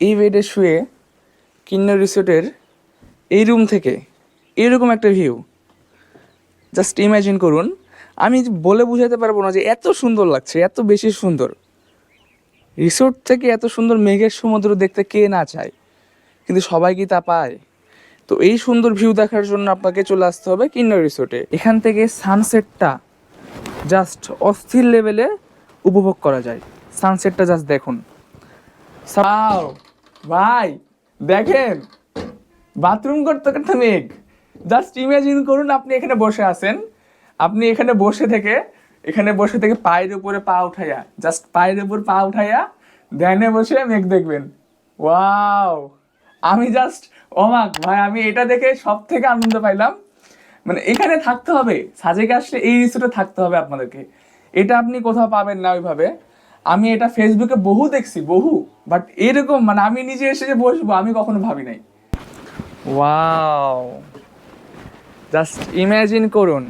এই বেডে শুয়ে কিন্নর রিসোর্টের এই রুম থেকে এরকম একটা ভিউ। জাস্ট ইমাজিন করুন, আমি বলে বুঝাতে পারব না যে এত সুন্দর লাগছে, এত বেশি সুন্দর। রিসোর্ট থেকে এত সুন্দর মেঘের সমুদ্র দেখতে কে না চায়? কিন্তু সবাই কি তা পায়? তো এই সুন্দর ভিউ দেখার জন্য আপনাকে চলে আসতে হবে কিন্নর রিসোর্টে। এখান থেকে সানসেটটা জাস্ট অস্থির লেভেলে উপভোগ করা যায়। সানসেটটা জাস্ট দেখুন! ভাই, দেখেন বাথরুম করতে করতে মেঘ। জাস্ট ইমাজিন করুন আপনি এখানে বসে আছেন। আপনি এখানে বসে থেকে, এখানে বসে থেকে পায়ের উপরে পা উঠাইয়া জাস্ট পায়ের উপর পা উঠাইয়া ধ্যানে বসে মেঘ দেখবেন। ওয়াও আমি জাস্ট অবাক ভাই, আমি এটা দেখে সব থেকে আনন্দ পাইলাম। মানে এখানে থাকতে হবে, সাজেকে আসলে এই রিসোর্টে থাকতে হবে আপনাদেরকে। এটা আপনি কোথাও পাবেন না ওইভাবে। আমি এটা ফেসবুকে বহু দেখছি, বহু। বাট এরকম মানে আমি নিজে এসে যে বসবো, আমি কখনো ভাবি নাই। ওয়াও জাস্ট ইমাজিন করুন,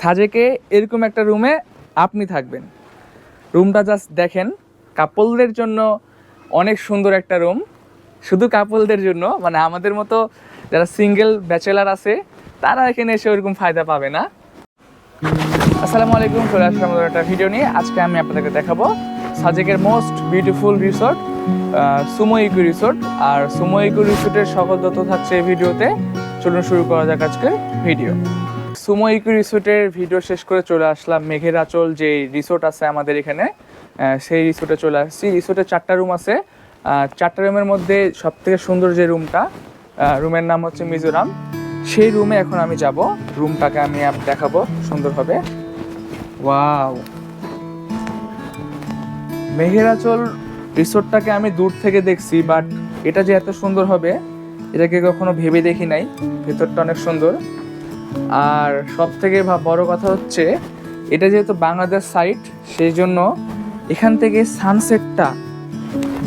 সাজেকে এরকম একটা রুমে আপনি থাকবেন। রুমটা জাস্ট দেখেন কাপলদের জন্য অনেক সুন্দর একটা রুম। শুধু কাপলদের জন্য মানে আমাদের মতো যারা সিঙ্গেল ব্যাচেলার আছে, তারা এখানে এসে ওরকম ফায়দা পাবে না। আসসালামু আলাইকুম, চলে আসলাম একটা ভিডিও নিয়ে। আজকে আমি আপনাদেরকে দেখাবো সাজেকের most beautiful resort Sumo Eco resort আর সুমো ইকো রিসোর্টের সকল তথ্য থাকছে এই ভিডিওতে। চলুন শুরু করা যাক আজকের ভিডিও সুমো ইকো রিসোর্টের ভিডিও শেষ করে চলে আসলাম মেঘের আচল, যে রিসোর্ট আছে আমাদের এখানে। সেই রিসোর্টে চলে আসছি। রিসোর্টে চারটা রুম আছে। চারটা রুমের মধ্যে সবথেকে সুন্দর যে রুমটা রুমের নাম হচ্ছে মিজোরাম। সেই রুমে এখন আমি যাব। রুমটাকে আমি দেখাবো সুন্দরভাবে। ওয়াও মেঘেরাচল রিসোর্টটাকে আমি দূর থেকে দেখছি বাট এটা যে এত সুন্দর হবে, এটাকে কখনো ভেবে দেখি নাই। ভেতরটা অনেক সুন্দর। আর সব থেকে বড় কথা হচ্ছে, এটা যেহেতু বাংলাদেশ সাইট সেই জন্য এখান থেকে সানসেটটা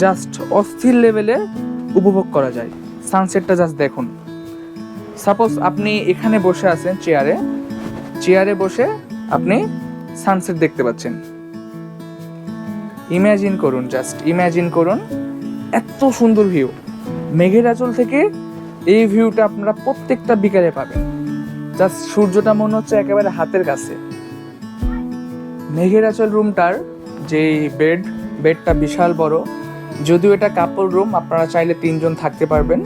জাস্ট অস্থির লেভেলে উপভোগ করা যায়। সানসেটটা জাস্ট দেখুন। সাপোজ আপনি এখানে বসে আছেন চেয়ারে চেয়ারে বসে আপনি সানসেট দেখতে পাচ্ছেন। ইমাজিন করুন, জাস্ট ইমাজিন করুন, এত সুন্দর ভিউ। মেঘের আঁচল থেকে এই ভিউটা আপনারা প্রত্যেকটা বিকালে পাবেন। জাস্ট সূর্যটা মনে হচ্ছে একেবারে হাতের কাছে। মেঘের আঁচল রুমটার যে বেড, বেডটা বিশাল বড়, যদিও এটা কাপল রুম আপনারা চাইলে তিনজন থাকতে পারবেন।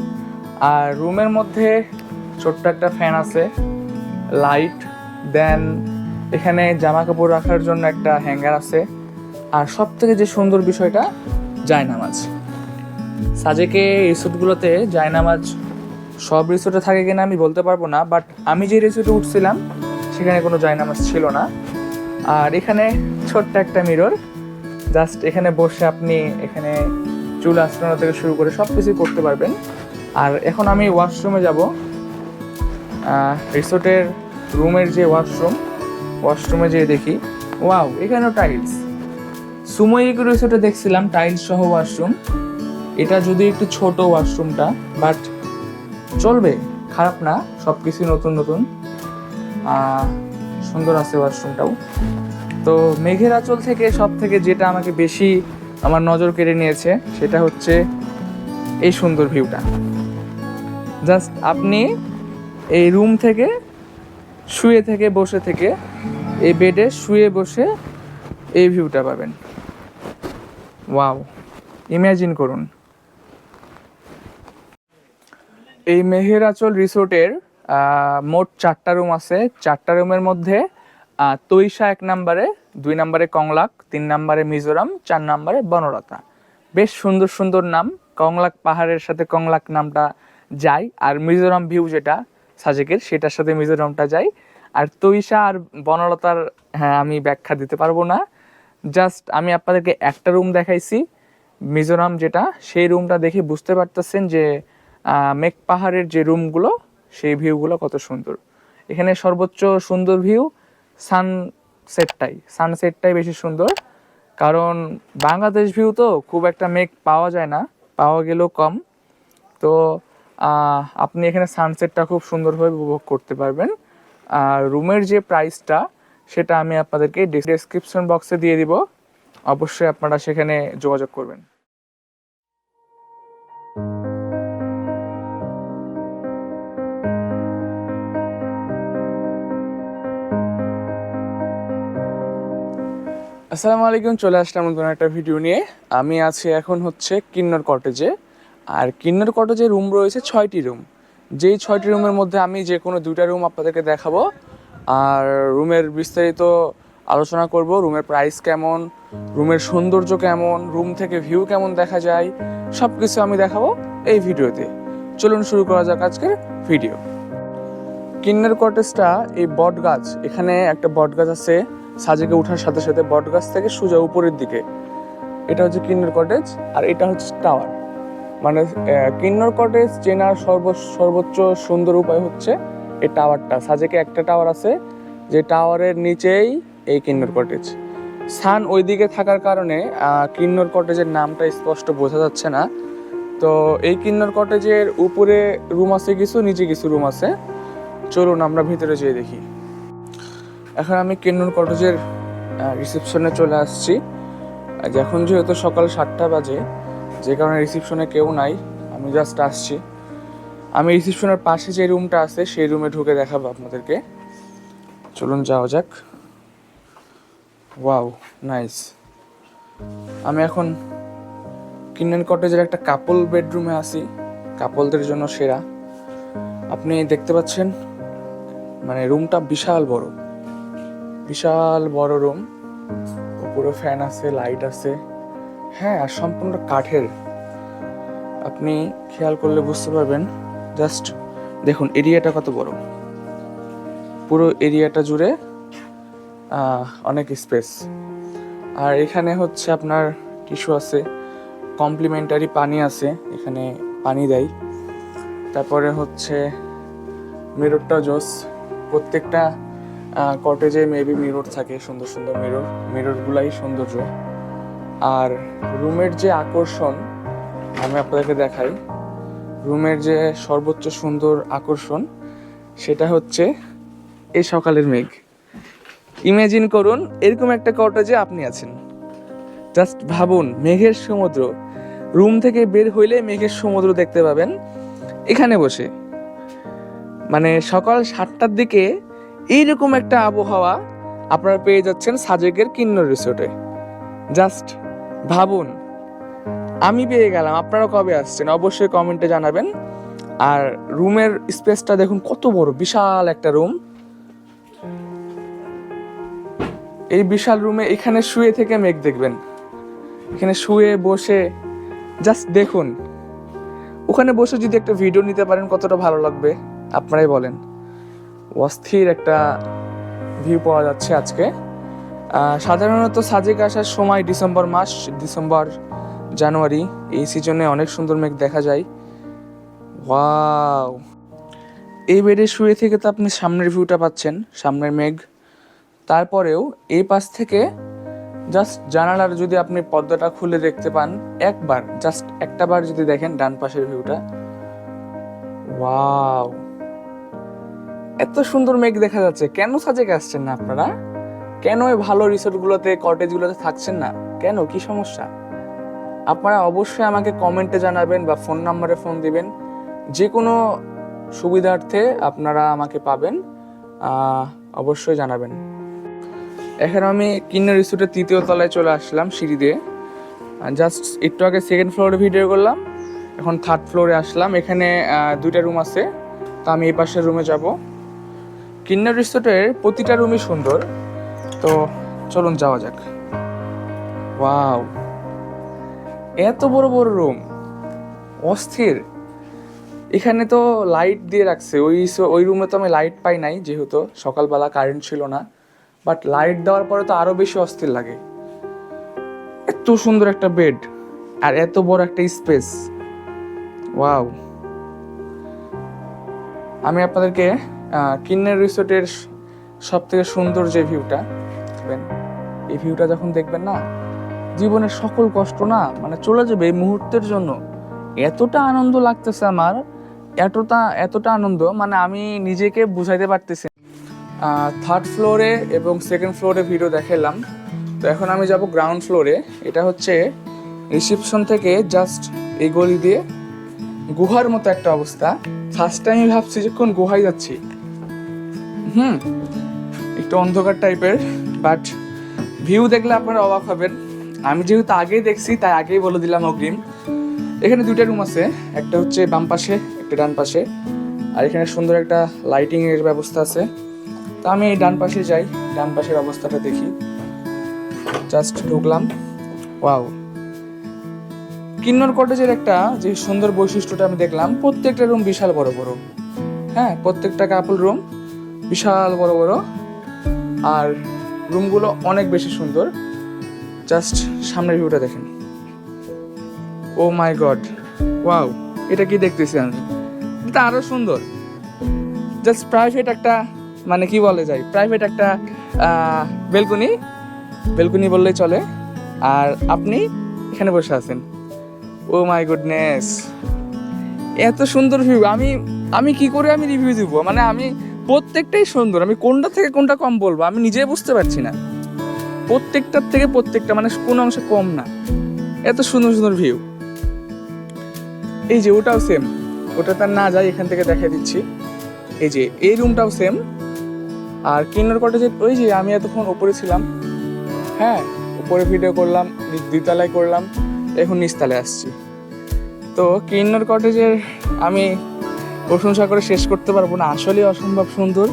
আর রুমের মধ্যে ছোট্ট একটা ফ্যান আছে লাইট দেন এখানে জামা কাপড় রাখার জন্য একটা হ্যাঙ্গার আছে। আর সব থেকে যে সুন্দর বিষয়টা, জায়নামাজ। সাজেকে রিসোর্টগুলোতে জায়নামাজ সব রিসোর্টে থাকে কিনা আমি বলতে পারব না, বাট আমি যে রিসোর্টে উঠছিলাম, সেখানে কোনো জায়নামাজ ছিল না। আর এখানে ছোট্ট একটা মিরর, জাস্ট এখানে বসে আপনি এখানে চুল আশ্রানো থেকে শুরু করে সব কিছুই করতে পারবেন। আর এখন আমি ওয়াশরুমে যাব। রিসোর্টের রুমের যে ওয়াশরুম ওয়াশরুমে যেয়ে দেখি ওয়াও এখানেও টাইলস সুমো ইকো রিসোর্টে দেখছিলাম টাইলস সহ ওয়াশরুম এটা যদি একটু ছোট ওয়াশরুমটা বাট চলবে, খারাপ না সব কিছুই নতুন। নতুন সুন্দর আছে ওয়াশরুমটাও তো মেঘের আঁচল থেকে সব থেকে যেটা আমাকে বেশি আমার নজর কেড়ে নিয়েছে, সেটা হচ্ছে এই সুন্দর ভিউটা জাস্ট আপনি এই রুম থেকে শুয়ে থেকে, বসে থেকে এই বেডে শুয়ে বসে এই ভিউটা পাবেন। ওয়াও ইমাজিন করুন। এই মেহেরাচল রিসোর্টের মোট চারটা রুম আছে। চারটা রুমের মধ্যে তৈশা এক নম্বরে, দুই নম্বরে কংলাক, তিন নম্বরে মিজোরাম, চার নম্বরে বনলতা। বেশ সুন্দর সুন্দর নাম। কংলাক পাহাড়ের সাথে কংলাক নামটা যায়। আর মিজোরাম ভিউ যেটা সাজেকের, সেটার সাথে মিজোরামটা যায় আর তৈশা আর বনলতার হ্যাঁ আমি ব্যাখ্যা দিতে পারব না। জাস্ট আমি আপনাদেরকে একটা রুম দেখাইছি মিজোরাম যেটা। সেই রুমটা দেখে বুঝতে পারতেছেন যে মেঘ পাহাড়ের যে রুমগুলো, সেই ভিউগুলো কত সুন্দর। এখানে সর্বোচ্চ সুন্দর ভিউ সানসেটটাই। সানসেটটাই বেশি সুন্দর। কারণ বাংলাদেশ ভিউ তো খুব একটা মেঘ পাওয়া যায় না, পাওয়া গেলেও কম। তো আপনি এখানে সানসেটটা খুব সুন্দরভাবে উপভোগ করতে পারবেন। আর রুমের যে প্রাইসটা সেটা আমি আপনাদেরকে ডিসক্রিপশন বক্সে দিয়ে দিব। অবশ্যই আপনারা সেখানে যোগাযোগ করবেন। আসসালামু আলাইকুম, চলে আসলাম নতুন একটা ভিডিও নিয়ে। আমি আছি এখন হচ্ছে কিন্নর কটেজে আর কিন্নর কটেজে রুম রয়েছে ছয়টি রুম যেই ছয়টি রুমের মধ্যে আমি যে কোনো দুইটা রুম আপনাদেরকে দেখাবো। আর রুমের বিস্তারিত আলোচনা করব রুমের প্রাইস কেমন রুমের সৌন্দর্য কেমন রুম থেকে ভিউ কেমন দেখা যায় সব কিছু আমি দেখাবো এই ভিডিওতে। চলুন শুরু করা যাক আজকের ভিডিও কিন্নার কটেজটা এই বট গাছ, এখানে একটা বট গাছ আছে, সাজেকে ওঠার সাথে সাথে বট গাছ থেকে সোজা উপরের দিকে। এটা হচ্ছে কিন্নর কটেজ, আর এটা হচ্ছে টাওয়ার মানে কিন্নর কটেজ চেনার সর্ব সর্বোচ্চ সুন্দর উপায় হচ্ছে এই টাওয়ারটা। সাজেকে একটা টাওয়ার আছে, যে টাওয়ারের নিচেই এই কিন্নর কটেজ সান ওইদিকে থাকার কারণে কিন্নর কটেজের নামটা স্পষ্ট বোঝা যাচ্ছে না। তো এই কিন্নর কটেজের উপরে রুম আছে কিছু, নিচে কিছু রুম আছে। চলুন আমরা ভিতরে যেয়ে দেখি। এখন আমি কিন্নর কটেজের রিসেপশনে চলে আসছি। এখন যেহেতু সকাল সাতটা বাজে যে কারণে রিসেপশনে কেউ নাই, আমি জাস্ট আসছি। আমি রিসিপশনের পাশে যে রুমটা আছে, সেই রুমে ঢুকে দেখাবো আপনাদেরকে। চলুন যাওয়া যাক। ওয়াও নাইস আমি এখন কিন্নন কটেজের একটা কাপল বেডরুমে আছি কাপলদের জন্য সেরা। আপনি দেখতে পাচ্ছেন মানে রুমটা বিশাল বড়। বিশাল বড় রুম উপরে ফ্যান আছে লাইট আছে। হ্যাঁ আর সম্পূর্ণ কাঠের। আপনি খেয়াল করলে বুঝতে পারবেন। জাস্ট দেখুন, এরিয়াটা কত বড়। পুরো এরিয়াটা জুড়ে অনেক স্পেস। আর এখানে হচ্ছে আপনার টিস্যু আছে, কমপ্লিমেন্টারি পানি আছে, এখানে পানি দেয়। তারপরে হচ্ছে মিররটা জোস, প্রত্যেকটা কটেজে মেবি মিরর থাকে, সুন্দর সুন্দর মিরর মিররগুলাই সৌন্দর্য। আর রুমের যে আকর্ষণ, আমি আপনাদেরকে দেখাই। রুমের যে সর্বোচ্চ সুন্দর আকর্ষণ, সেটা হচ্ছে এই সকালের মেঘ। ইমাজিন করুন, এরকম একটা কটেজে আপনি আছেন। জাস্ট ভাবুন, মেঘের সমুদ্র। রুম থেকে বের হইলে মেঘের সমুদ্র দেখতে পাবেন। এখানে বসে। মানে সকাল সাতটার দিকে এইরকম একটা আবহাওয়া আপনারা পেয়ে যাচ্ছেন সাজেকের কিন্নর রিসোর্টে। জাস্ট ভাবুন, আমি পেয়ে গেলাম, আপনারা কবে আসছেন? অবশ্যই কমেন্টে জানাবেন। আর রুমের স্পেসটা দেখুন, কত বড়, বিশাল একটা রুম। এই বিশাল রুমে এখানে শুয়ে থেকে মেঘ দেখবেন। এখানে শুয়ে বসে, জাস্ট দেখুন। ওখানে বসে যদি একটা ভিডিও নিতে পারেন, কতটা ভালো লাগবে, আপনারাই বলেন। অস্থির একটা ভিউ পাওয়া যাচ্ছে আজকে। সাধারণত সাজেক আসার সময় ডিসেম্বর মাস, ডিসেম্বর জানুয়ারি, এই সিজনে অনেক সুন্দর মেঘ দেখা যায়। ওয়াও! এই বেডে শুয়ে থেকে তো আপনি সামনের ভিউটা পাচ্ছেন, সামনের মেঘ। তারপরেও এই পাশ থেকে জাস্ট জানালার যদি আপনি পর্দাটা খুলে দেখতে পান, একবার জাস্ট একটা বার যদি দেখেন ডান পাশের ভিউটা ওয়াও! এত সুন্দর মেঘ দেখা যাচ্ছে, কেন সাজেকে আসছেন না আপনারা? কেন এই ভালো রিসোর্টগুলোতে, কটেজগুলোতে থাকছেন না? কেন? কি সমস্যা? আপনারা অবশ্যই আমাকে কমেন্টে জানাবেন বা ফোন নাম্বারে ফোন দিবেন। যে কোনো সুবিধার্থে আপনারা আমাকে পাবেন অবশ্যই জানাবেন। এখন আমি কিন্নার রিসোর্টের তৃতীয় তলায় চলে আসলাম সিঁড়ি দিয়ে। জাস্ট একটু আগে সেকেন্ড ফ্লোরে ভিডিও করলাম, এখন থার্ড ফ্লোরে আসলাম। এখানে দুইটা রুম আছে, তো আমি এই পাশের রুমে যাব। কিন্নার রিসোর্টের প্রতিটা রুমই সুন্দর। তো চলুন যাওয়া যাক। ওয়াও, এত বড় বড় রুম, অস্থির। এখানে তো লাইট দিয়ে রাখছে, ওই ওই রুমে তো আমি লাইট পাই নাই যেহেতু, সকালবেলা কারেন্ট ছিল না বাট লাইট দেওয়ার পরে তো আরও বেশি অস্থির লাগে। এত সুন্দর একটা বেড আর এত বড় একটা স্পেস ওয়াও। আমি আপনাদেরকে কিন্নের রিসোর্টের সব থেকে সুন্দর যে ভিউটা দেখবেন এই ভিউটা যখন দেখবেন না, জীবনের সকল কষ্ট না মানে চলে যাবে এই মুহূর্তের জন্য। এতটা আনন্দ লাগতেছে আমার, এতটা এতটা আনন্দ মানে আমি নিজেকে বুঝাইতে পারতেছি থার্ড ফ্লোরে এবং সেকেন্ড ফ্লোরে ভিডিও দেখালাম তো এখন আমি যাব গ্রাউন্ড ফ্লোরে এটা হচ্ছে রিসেপশন থেকে জাস্ট এই গলি দিয়ে গুহার মতো একটা অবস্থা। ফার্স্ট টাইম ভাবছি যে কোন গুহায় যাচ্ছি। হুম, একটু অন্ধকার টাইপের বাট ভিউ দেখলে আপনারা অবাক হবেন। আমি যেহেতু আগেই দেখছি, তাই আগেই বলে দিলাম অগ্রিম। এখানে দুইটা রুম আছে, একটা হচ্ছে বাম পাশে, একটা ডান পাশে। আর এখানে সুন্দর একটা লাইটিং এর ব্যবস্থা আছে। তো আমি এই ডান পাশে যাই, ডান পাশের অবস্থাটা দেখি। জাস্ট ঢুকলাম। ওয়াও কিন্নর কটেজের একটা যে সুন্দর বৈশিষ্ট্যটা আমি দেখলাম, প্রত্যেকটা রুম বিশাল বড় বড়। হ্যাঁ প্রত্যেকটা কাপল রুম বিশাল বড় বড়। আর রুমগুলো অনেক বেশি সুন্দর। জাস্ট সামনের ভিউটা দেখেন। ও মাই গড ওয়াও এটা কি দেখতেছি আমি? এটা আরও সুন্দর। জাস্ট প্রাইভেট একটা মানে কি বলে যায়? প্রাইভেট একটা বেলকুনি বেলকুনি বললেই চলে। আর আপনি এখানে বসে আছেন। ও মাই গুডনেস এত সুন্দর ভিউ আমি আমি কি করে আমি রিভিউ দিব? মানে আমি প্রত্যেকটাই সুন্দর। আমি কোনটা থেকে কোনটা কম বলব, আমি নিজেই বুঝতে পারছি না। প্রত্যেকটার থেকে প্রত্যেকটা মানে কোন অংশে কম না। এত সুন্দর সুন্দর ভিউ এই যে ওটাও সেম ওটা তার না যায় এখান থেকে দেখা দিচ্ছি। এই যে, এই রুমটাও সেম আর কিন্নর কটেজের ওই যে আমি এতক্ষণ ওপরে ছিলাম। হ্যাঁ উপরে ভিডিও করলাম দ্বিতলায় করলাম। এখন নিচতলায় আসছি। তো কিন্নর কটেজের আমি প্রশংসা করে শেষ করতে পারব না। আসলে অসম্ভব সুন্দর,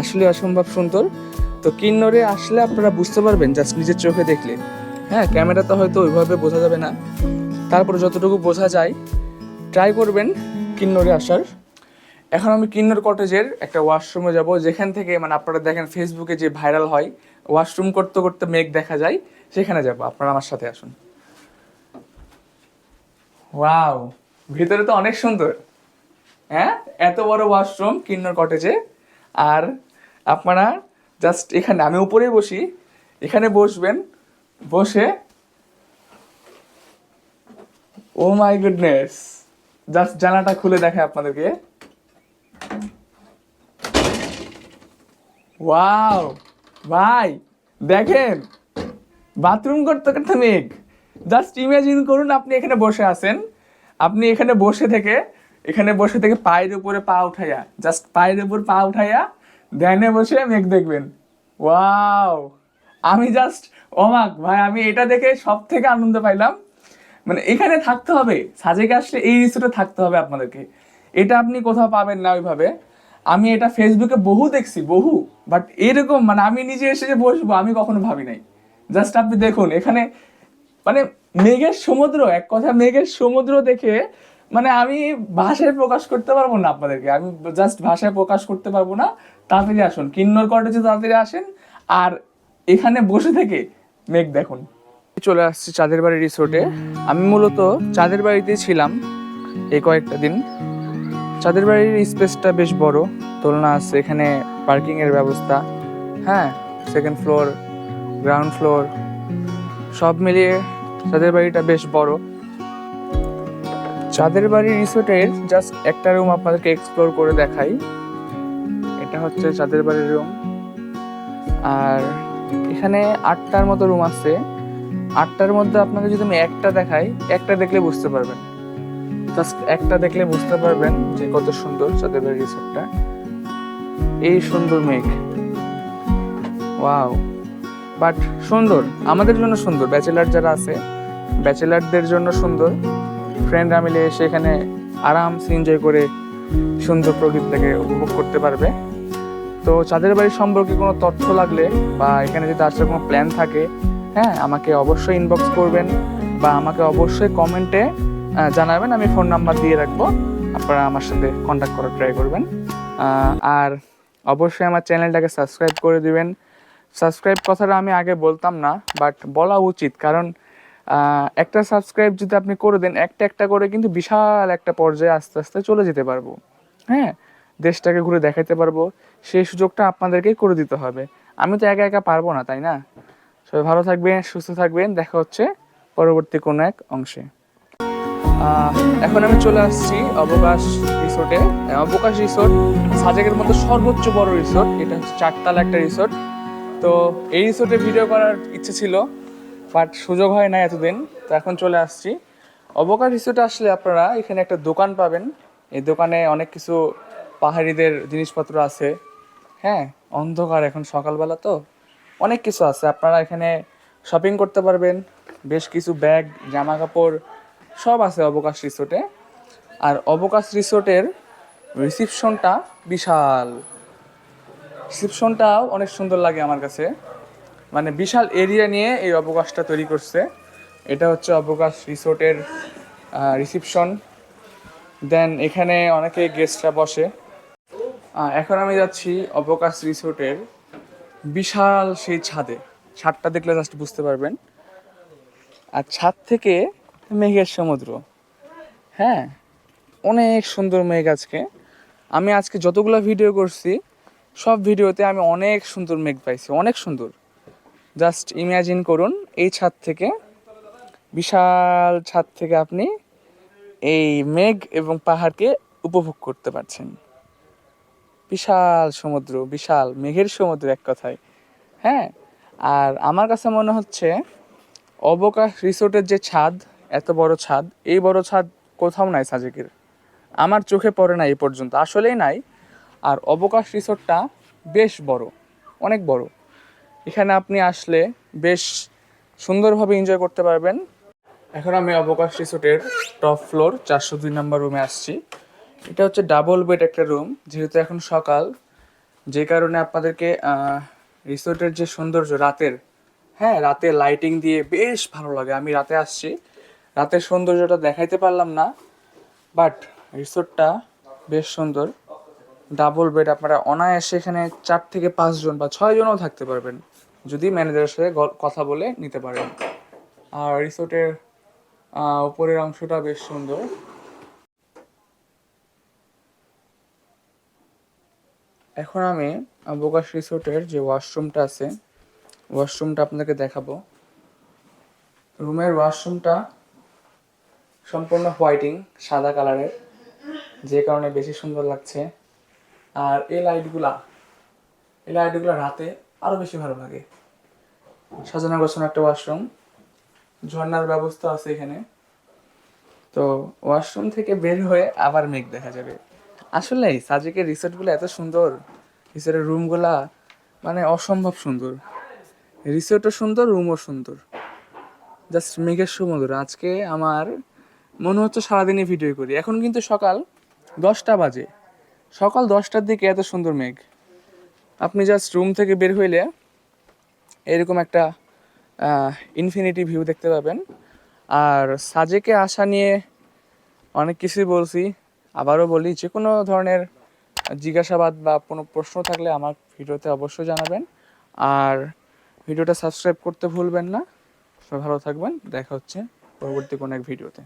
আসলে অসম্ভব সুন্দর। তো কিন্নরে আসলে আপনারা বুঝতে পারবেন জাস্ট নিজের চোখে দেখলে। হ্যাঁ ক্যামেরাতে হয়তো ওইভাবে বোঝা যাবে না। তারপরে যতটুকু বোঝা যায় ট্রাই করবেন কিন্নরে আসার। এখন আমি কিন্নর কটেজের একটা ওয়াশরুমে যাব। যেখান থেকে মানে আপনারা দেখেন ফেসবুকে যে ভাইরাল হয় ওয়াশরুম করতে করতে মেঘ দেখা যায়, সেখানে যাব। আপনারা আমার সাথে আসুন। ভিতরে তো অনেক সুন্দর। হ্যাঁ? এত বড় ওয়াশরুম কিন্নর কটেজে আর আপনারা জাস্ট এখানে, আমি উপরেই বসি। এখানে বসবেন, বসে ও মাই গুডনেস জাস্ট জানাটা খুলে দেখে আপনাদেরকে। ওয়াও ভাই, দেখেন বাথরুম করতে করতে মেঘ। জাস্ট ইমাজিন করুন, আপনি এখানে বসে আছেন। আপনি এখানে বসে থেকে এখানে বসে থেকে পায়ের উপরে পা উঠাইয়া জাস্ট পায়ের উপর পা উঠাইয়া ধ্যানে বসে মেঘ দেখবেন। ওয়াও আমি জাস্ট অমাক ভাই, আমি এটা দেখে সব থেকে আনন্দ পাইলাম। মানে এখানে থাকতে হবে, সাজেকে আসলে এই রিসোর্টে থাকতে হবে আপনাদেরকে। এটা আপনি কোথাও পাবেন না ওইভাবে। আমি এটা ফেসবুকে বহু দেখছি, বহু। বাট এরকম মানে আমি নিজে এসে যে বসবো, আমি কখনো ভাবি নাই। জাস্ট আপনি দেখুন, এখানে মানে মেঘের সমুদ্র, এক কথা মেঘের সমুদ্র দেখে মানে আমি ভাষায় প্রকাশ করতে পারব না আপনাদেরকে। আমি জাস্ট ভাষায় প্রকাশ করতে পারব না, তাড়াতাড়ি আসুন। কিন্নর কটেজে তাড়াতাড়ি আসেন, আর এখানে বসে থেকে মেঘ দেখুন। চলে আসছি চাঁদের বাড়ি রিসোর্টে আমি মূলত চাঁদের বাড়িতে ছিলাম এই কয়েকটা দিন। চাঁদের বাড়ির স্পেসটা বেশ বড়, দোলনা আছে, এখানে পার্কিংয়ের ব্যবস্থা। হ্যাঁ সেকেন্ড ফ্লোর গ্রাউন্ড ফ্লোর সব মিলিয়ে চাঁদের বাড়িটা বেশ বড়। চাঁদের বাড়ি রিসোর্টের জাস্ট একটা রুম আপনাদেরকে এক্সপ্লোর করে দেখাই। এটা হচ্ছে চাঁদের বাড়ির রুম আর এখানে আটটার মতো রুম আছে। আটটার মধ্যে আপনাকে যদি আমি একটা দেখাই, একটা দেখলে বুঝতে পারবেন। জাস্ট একটা দেখলে বুঝতে পারবেন যে কত সুন্দর চাঁদের বাড়ি রিসোর্টটা। এই সুন্দর মেঘ। ওয়াও বাট সুন্দর, আমাদের জন্য সুন্দর। ব্যাচেলার যারা আছে ব্যাচেলারদের জন্য সুন্দর। ফ্রেন্ডরা মিলে এসে এখানে আরামসে এনজয় করে সুন্দর প্রকৃতিটাকে উপভোগ করতে পারবে। তো চাঁদের বাড়ি সম্পর্কে কোনো তথ্য লাগলে বা এখানে যদি আসার কোনো প্ল্যান থাকে হ্যাঁ আমাকে অবশ্যই ইনবক্স করবেন বা আমাকে অবশ্যই কমেন্টে জানাবেন। আমি ফোন নাম্বার দিয়ে রাখব। আপনারা আমার সাথে কন্ট্যাক্ট করার ট্রাই করবেন। আর অবশ্যই আমার চ্যানেলটাকে সাবস্ক্রাইব করে দিবেন। সাবস্ক্রাইব কথাটা আমি আগে বলতাম না বাট বলা উচিত। কারণ একটা সাবস্ক্রাইব যদি আপনি করে দেন, একটা একটা করে কিন্তু বিশাল একটা পর্যায়ে আস্তে আস্তে চলে যেতে পারব। হ্যাঁ? দেশটাকে ঘুরে দেখাতে পারব। সেই সুযোগটা আপনাদেরকে করে দিতে হবে। আমি তো একা একা পারব না, তাই না? সবাই ভালো থাকবেন, সুস্থ থাকবেন। দেখা হচ্ছে পরবর্তী কোনো এক অংশে। এখন আমি চলে আসছি অবকাশ রিসোর্টে। অবকাশ রিসোর্ট, সাজেকের মধ্যে সর্বোচ্চ বড় রিসোর্ট। এটা চারতলা একটা রিসোর্ট। তো এই রিসোর্টে ভিডিও করার ইচ্ছে ছিল। বাট সুযোগ হয় না এতদিন, তো এখন চলে আসছি। অবকাশ রিসোর্টে আসলে আপনারা এখানে একটা দোকান পাবেন। এই দোকানে অনেক কিছু পাহাড়িদের জিনিসপত্র আছে। হ্যাঁ অন্ধকার এখন সকালবেলা তো। অনেক কিছু আছে। আপনারা এখানে শপিং করতে পারবেন। বেশ কিছু ব্যাগ জামা কাপড় সব আছে অবকাশ রিসোর্টে। আর অবকাশ রিসোর্টের রিসিপশনটা বিশাল। রিসিপশনটাও অনেক সুন্দর লাগে আমার কাছে। মানে বিশাল এরিয়া নিয়ে এই অবকাশটা তৈরি করছে। এটা হচ্ছে অবকাশ রিসোর্টের রিসিপশন দেন এখানে অনেকে গেস্টরা বসে। এখন আমি যাচ্ছি অবকাশ রিসোর্টের বিশাল সেই ছাদে। ছাদটা দেখলে জাস্ট বুঝতে পারবেন। আর ছাদ থেকে মেঘের সমুদ্র। হ্যাঁ অনেক সুন্দর মেঘ আজকে। আমি আজকে যতগুলো ভিডিও করছি, সব ভিডিওতে আমি অনেক সুন্দর মেঘ পাইছি, অনেক সুন্দর। জাস্ট ইমাজিন করুন, এই ছাদ থেকে, বিশাল ছাদ থেকে আপনি এই মেঘ এবং পাহাড়কে উপভোগ করতে পারছেন। বিশাল সমুদ্র, বিশাল মেঘের সমুদ্র এক কথায় হ্যাঁ? আর আমার কাছে মনে হচ্ছে, অবকাশ রিসোর্টের যে ছাদ, এত বড় ছাদ, এই বড় ছাদ কোথাও নাই সাজেকের। আমার চোখে পড়ে না এই পর্যন্ত, আসলেই নাই। আর অবকাশ রিসোর্টটা বেশ বড়, অনেক বড়। এখানে আপনি আসলে বেশ সুন্দরভাবে এনজয় করতে পারবেন। এখন আমি অবকাশ রিসোর্টের টপ ফ্লোর চারশো দুই নম্বর রুমে আসছি। এটা হচ্ছে ডাবল বেড একটা রুম যেহেতু এখন সকাল। যে কারণে আপনাদেরকে রিসোর্টের যে সৌন্দর্য, রাতের হ্যাঁ রাতে লাইটিং দিয়ে বেশ ভালো লাগে। আমি রাতে আসছি। রাতের সৌন্দর্যটা দেখাইতে পারলাম না বাট রিসোর্টটা বেশ সুন্দর। ডাবল বেড আপনারা অনায়াসে এখানে চার থেকে পাঁচজন বা ছয়জনও থাকতে পারবেন। যদি ম্যানেজারের সাথে কথা বলে নিতে পারেন আর রিসোর্টের উপরের অংশটা বেশ সুন্দর। এখন আমি অবকাশ রিসোর্টের যে ওয়াশরুমটা আছে, ওয়াশরুমটা আপনাদেরকে দেখাবো। রুমের ওয়াশরুমটা সম্পূর্ণ হোয়াইটিং, সাদা কালারের, যে কারণে বেশি সুন্দর লাগছে। আর এই লাইটগুলা এই লাইটগুলো রাতে আরও বেশি ভালো লাগে। সাজানো গোছানো একটা ওয়াশরুম ঝর্ণার ব্যবস্থা আছে এখানে। তো ওয়াশরুম থেকে বের হয়ে আবার মেঘ দেখা যাবে। আসলে সাজেকের রিসোর্টগুলো এত সুন্দর। রিসোর্টের রুমগুলা মানে অসম্ভব সুন্দর। রিসোর্টও সুন্দর, রুমও সুন্দর। জাস্ট মেঘের সমুদ্র আজকে আমার মনে হচ্ছে সারাদিনই ভিডিও করি। এখন কিন্তু সকাল দশটা বাজে। সকাল দশটার দিকে এত সুন্দর মেঘ। আপনি জাস্ট রুম থেকে বের হইলে এরকম একটা ইনফিনিটি ভিউ দেখতে পাবেন। আর সাজেকে আসা নিয়ে অনেক কিছুই বলছি, আবারও বলি যে কোনো ধরনের জিজ্ঞাসাবাদ বা কোনো প্রশ্ন থাকলে আমার ভিডিওতে অবশ্যই জানাবেন। আর ভিডিওটা সাবস্ক্রাইব করতে ভুলবেন না। ভালো থাকবেন। দেখা হচ্ছে পরবর্তী কোনো এক ভিডিওতে।